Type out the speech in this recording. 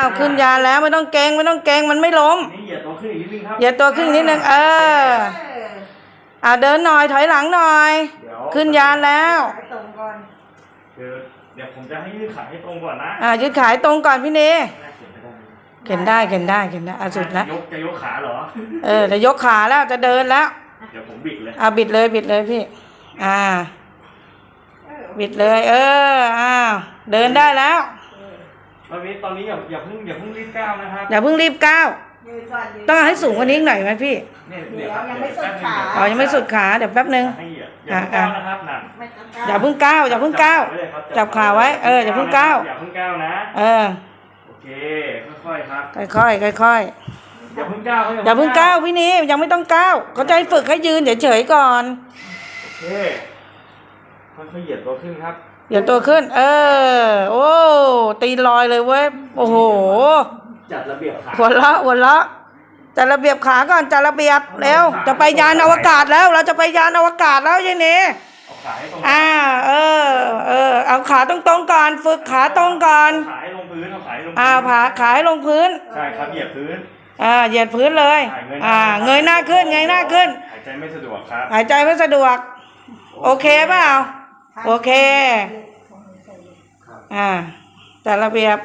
าวขึ้นยานแล้วไม่ต้องเกรงไม่ต้องเกรงมันไม่ล้มนี่เหยียดตัวขึ้นอีกนิดนึงครับอย่าตัวขึ้นนิดนึงเออเอออ่าเดินหน่อยถอยหลังหน่อย เดี๋ยวขึ้นยานแล้ว ไปตรงก่อนคือเดี๋ยวผมจะให้ยืดขาให้ตรงก่อนนะอ่ายืดขายตรงก่อนพี่เนน่าเขียนไม่ได้เข็นได้เข็นได้เข็นได้อะสุดแล้วยกจะยกขาเหรอ เออจะยกขาแล้วจะเดินแล้วเดี๋ยวผมบิดเลย อ่าบิดเลยบิดเลยพี่ อ่าเออบิดเลย เอออ้าวเดินได้แล้ว ตอนนี้ตอนนี้อย่าอย่าเพิ่งอย่าเพิ่งรีบก้าวนะครับอย่าเพิ่งรีบก้าวยืนก่อนยืน ต้องเอาให้สูงกว่านี้อีกหน่อยไหมพี่เนี่ยเดี๋เดี๋ยยววครับยังไม่สุดขา อ๋อยังไม่สุดขาเดี๋ยวแป๊บนึง ให้เหยียดอย่าเพิ่งก้าวนะครับนั่นไม่ต้องอย่าเพิ่งก้าวอย่าเพิ่งก้าวไเลยครับจับขาไว้เอออย่าเพิ่งก้าวอย่าเพิ่งก้าวนะ เออ โอเคค่อยๆครับค่อยๆค่อยอย่าเพิ่งก้าวครับๆอย่าเพิ่งก้าวพี่นี้ยังไม่ต้องก้าวเขาจะให้ฝึกให้ยืนเฉยๆก่อนโอเคค่อยๆเหยียดตัวขึ้นครับ อย่าตัวขึ้น เออ โอ้ ตีนลอยเลยเว้ย โอ้โห จัดระเบียบขาหัวเราะหัวเราะจัดระเบียบขาก่อนจัดระเบียบเร็วจะไปยานอวกาศแล้ว เราจะไปยานอวกาศแล้วยายเนเอาขาให้ตรงอ่า เออ เออ เอาขาตรงๆก่อน ฝึกขาตรงก่อน ขาให้ลงพื้นเอาขาให้ลงพื้นอ่าผาขาให้ลงพื้น ใช่ครับเหยียบพื้นอ่า เหยียดพื้นเลยใช่อ่า เงยหน้าขึ้น เงยหน้าขึ้น หายใจไม่สะดวกครับ หายใจไม่สะดวก โอเคเปล่า โอเค อ่าจัดระเบียบ